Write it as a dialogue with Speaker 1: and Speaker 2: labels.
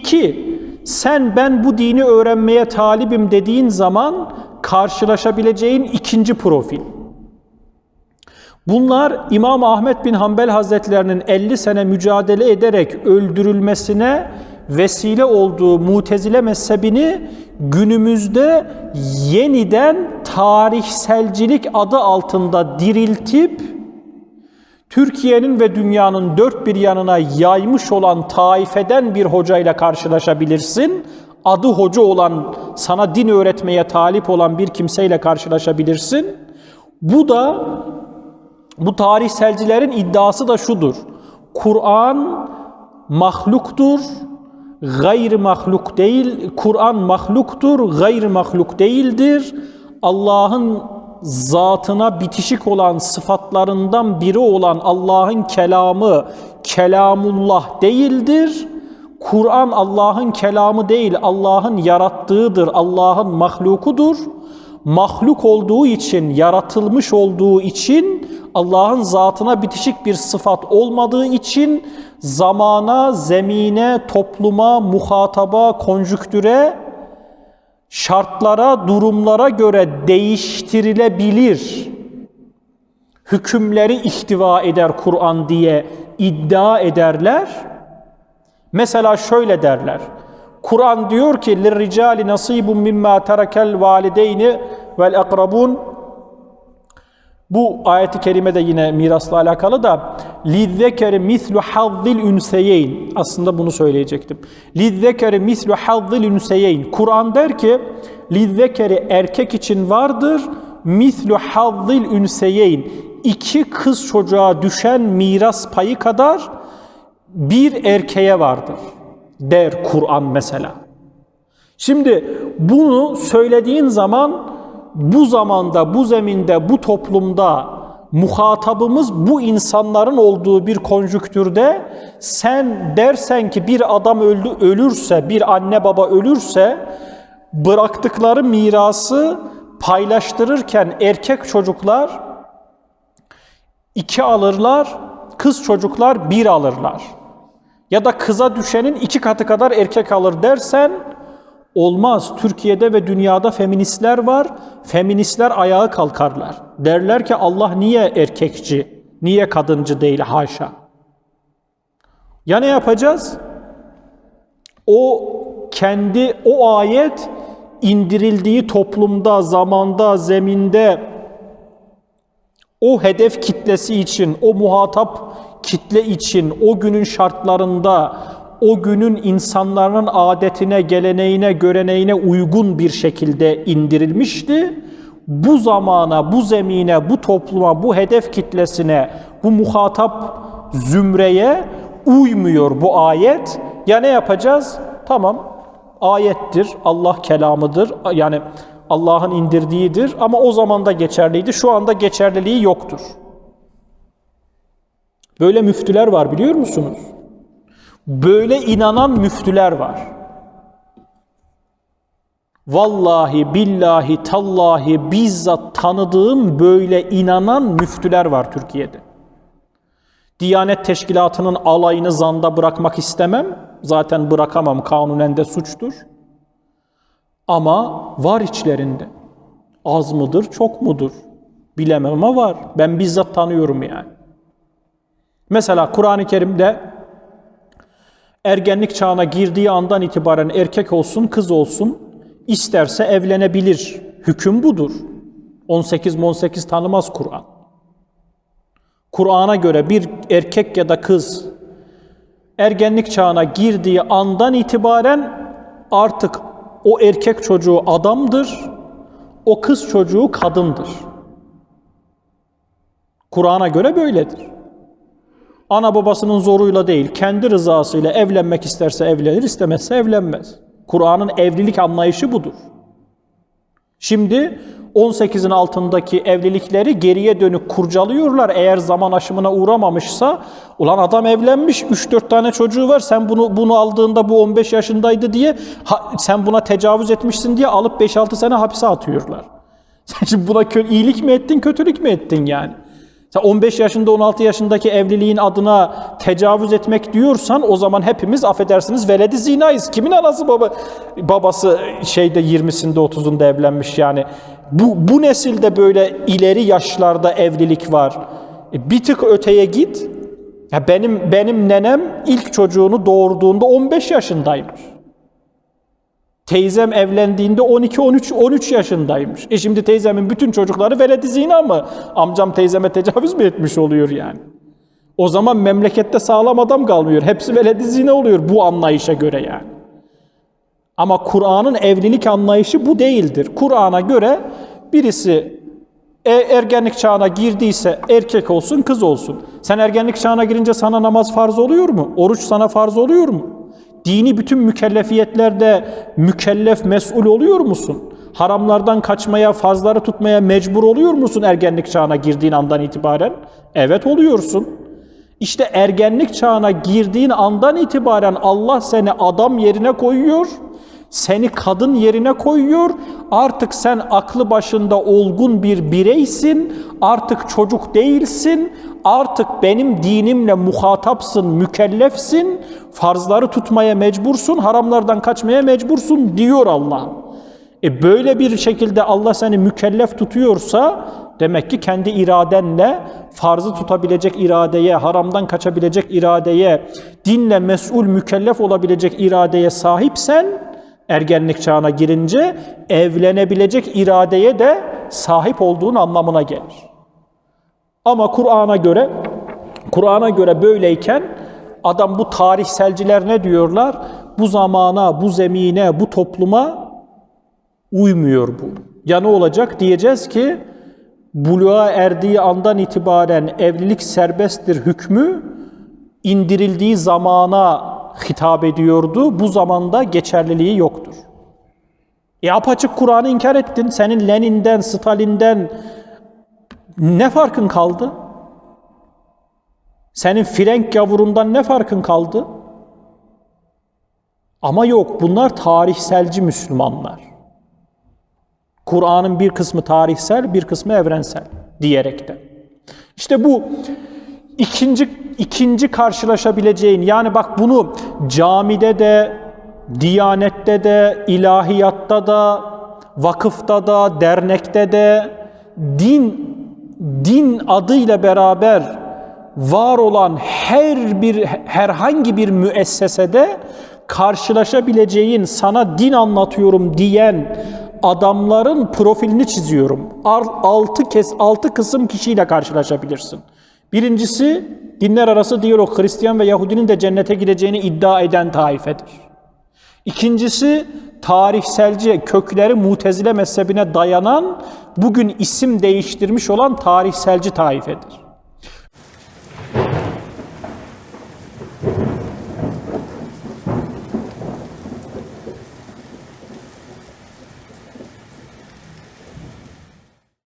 Speaker 1: İki, sen ben bu dini öğrenmeye talibim dediğin zaman karşılaşabileceğin ikinci profil. Bunlar İmam Ahmet bin Hanbel Hazretlerinin 50 sene mücadele ederek öldürülmesine vesile olduğu mutezile mezhebini günümüzde yeniden tarihselcilik adı altında diriltip Türkiye'nin ve dünyanın dört bir yanına yaymış olan taifeden bir hocayla karşılaşabilirsin. Adı hoca olan, sana din öğretmeye talip olan bir kimseyle karşılaşabilirsin. Bu da bu tarihselcilerin iddiası da şudur. Kur'an mahluktur, gayr mahluk değil. Kur'an mahluktur, gayr mahluk değildir. Allah'ın zatına bitişik olan sıfatlarından biri olan Allah'ın kelamı kelamullah değildir. Kur'an Allah'ın kelamı değil, Allah'ın yarattığıdır, Allah'ın mahlukudur. Mahluk olduğu için, yaratılmış olduğu için, Allah'ın zatına bitişik bir sıfat olmadığı için zamana, zemine, topluma, muhataba, konjüktüre şartlara, durumlara göre değiştirilebilir. Hükümleri ihtiva eder Kur'an diye iddia ederler. Mesela şöyle derler. Kur'an diyor ki لِلْرِجَالِ نَصِيبٌ مِمَّا تَرَكَ الْوَالِدَيْنِ وَالْاَقْرَبُونَ bu ayeti kerime de yine mirasla alakalı da lizzekeri mislu hazzil ünseyeyn aslında bunu söyleyecektim. Lizzekeri mislu hazzil ünseyeyn Kur'an der ki lizzekeri erkek için vardır mislu hazzil ünseyeyn iki kız çocuğa düşen miras payı kadar bir erkeğe vardır der Kur'an mesela. Şimdi bunu söylediğin zaman bu zamanda, bu zeminde, bu toplumda muhatabımız bu insanların olduğu bir konjüktürde sen dersen ki bir adam öldü ölürse, bir anne baba ölürse bıraktıkları mirası paylaştırırken erkek çocuklar iki alırlar, kız çocuklar bir alırlar. Ya da kıza düşenin iki katı kadar erkek alır dersen Olmaz. Türkiye'de ve dünyada feministler var. Feministler ayağa kalkarlar. Derler ki Allah niye erkekçi, niye kadıncı değil haşa. Ya ne yapacağız? O kendi o ayet indirildiği toplumda, zamanda, zeminde o hedef kitlesi için, o muhatap kitle için, o günün şartlarında o günün insanların adetine, geleneğine, göreneğine uygun bir şekilde indirilmişti. Bu zamana, bu zemine, bu topluma, bu hedef kitlesine, bu muhatap zümreye uymuyor bu ayet. Ya ne yapacağız? Tamam, ayettir, Allah kelamıdır. Yani Allah'ın indirdiğidir ama o zaman da geçerliydi. Şu anda geçerliliği yoktur. Böyle müftüler var biliyor musunuz? Böyle inanan müftüler var. Vallahi billahi tallahi bizzat tanıdığım böyle inanan müftüler var Türkiye'de. Diyanet Teşkilatı'nın alayını zanda bırakmak istemem. Zaten bırakamam kanunen de suçtur. Ama var içlerinde. Az mıdır, çok mudur? Bilemem ama var. Ben bizzat tanıyorum yani. Mesela Kur'an-ı Kerim'de ergenlik çağına girdiği andan itibaren erkek olsun, kız olsun, isterse evlenebilir. Hüküm budur. 18-18 tanımaz Kur'an. Kur'an'a göre bir erkek ya da kız ergenlik çağına girdiği andan itibaren artık o erkek çocuğu adamdır, o kız çocuğu kadındır. Kur'an'a göre böyledir. Ana babasının zoruyla değil, kendi rızasıyla evlenmek isterse evlenir, istemezse evlenmez. Kur'an'ın evlilik anlayışı budur. Şimdi 18'in altındaki evlilikleri geriye dönük kurcalıyorlar. Eğer zaman aşımına uğramamışsa, ulan adam evlenmiş, 3-4 tane çocuğu var. Sen bunu bunu aldığında bu 15 yaşındaydı diye ha, sen buna tecavüz etmişsin diye alıp 5-6 sene hapse atıyorlar. Sen şimdi buna iyilik mi ettin, kötülük mü ettin yani? Sen 15 yaşında 16 yaşındaki evliliğin adına tecavüz etmek diyorsan o zaman hepimiz affedersiniz veledi zinayız. Kimin anası baba babası şeyde 20'sinde 30'unda evlenmiş yani. Bu, bu nesilde böyle ileri yaşlarda evlilik var. E, bir tık öteye git. Ya benim benim nenem ilk çocuğunu doğurduğunda 15 yaşındaymış. Teyzem evlendiğinde 12 13 13 yaşındaymış. E şimdi teyzemin bütün çocukları veledi zina mı? Amcam teyzeme tecavüz mü etmiş oluyor yani? O zaman memlekette sağlam adam kalmıyor. Hepsi veledi zina oluyor bu anlayışa göre yani. Ama Kur'an'ın evlilik anlayışı bu değildir. Kur'an'a göre birisi e, ergenlik çağına girdiyse erkek olsun kız olsun. Sen ergenlik çağına girince sana namaz farz oluyor mu? Oruç sana farz oluyor mu? Dini bütün mükellefiyetlerde mükellef, mesul oluyor musun? Haramlardan kaçmaya, farzları tutmaya mecbur oluyor musun ergenlik çağına girdiğin andan itibaren? Evet oluyorsun. İşte ergenlik çağına girdiğin andan itibaren Allah seni adam yerine koyuyor, seni kadın yerine koyuyor. Artık sen aklı başında olgun bir bireysin, artık çocuk değilsin, artık benim dinimle muhatapsın, mükellefsin, farzları tutmaya mecbursun, haramlardan kaçmaya mecbursun diyor Allah. E böyle bir şekilde Allah seni mükellef tutuyorsa demek ki kendi iradenle farzı tutabilecek iradeye, haramdan kaçabilecek iradeye, dinle mesul mükellef olabilecek iradeye sahipsen ergenlik çağına girince evlenebilecek iradeye de sahip olduğun anlamına gelir. Ama Kur'an'a göre Kur'an'a göre böyleyken adam bu tarihselciler ne diyorlar? Bu zamana, bu zemine, bu topluma uymuyor bu. Ya ne olacak? Diyeceğiz ki buluğa erdiği andan itibaren evlilik serbesttir hükmü indirildiği zamana hitap ediyordu. Bu zamanda geçerliliği yoktur. E apaçık Kur'an'ı inkar ettin. Senin Lenin'den, Stalin'den ne farkın kaldı? Senin Frenk gavurundan ne farkın kaldı? Ama yok bunlar tarihselci Müslümanlar. Kur'an'ın bir kısmı tarihsel, bir kısmı evrensel diyerek de. İşte bu ikinci ikinci karşılaşabileceğin yani bak bunu camide de, diyanette de, ilahiyatta da, vakıfta da, dernekte de din din adıyla beraber var olan her bir herhangi bir müessesede karşılaşabileceğin sana din anlatıyorum diyen adamların profilini çiziyorum. Altı kez altı kısım kişiyle karşılaşabilirsin. Birincisi dinler arası diyalog Hristiyan ve Yahudinin de cennete gireceğini iddia eden taifedir. İkincisi tarihselci kökleri mutezile mezhebine dayanan bugün isim değiştirmiş olan tarihselci taifedir.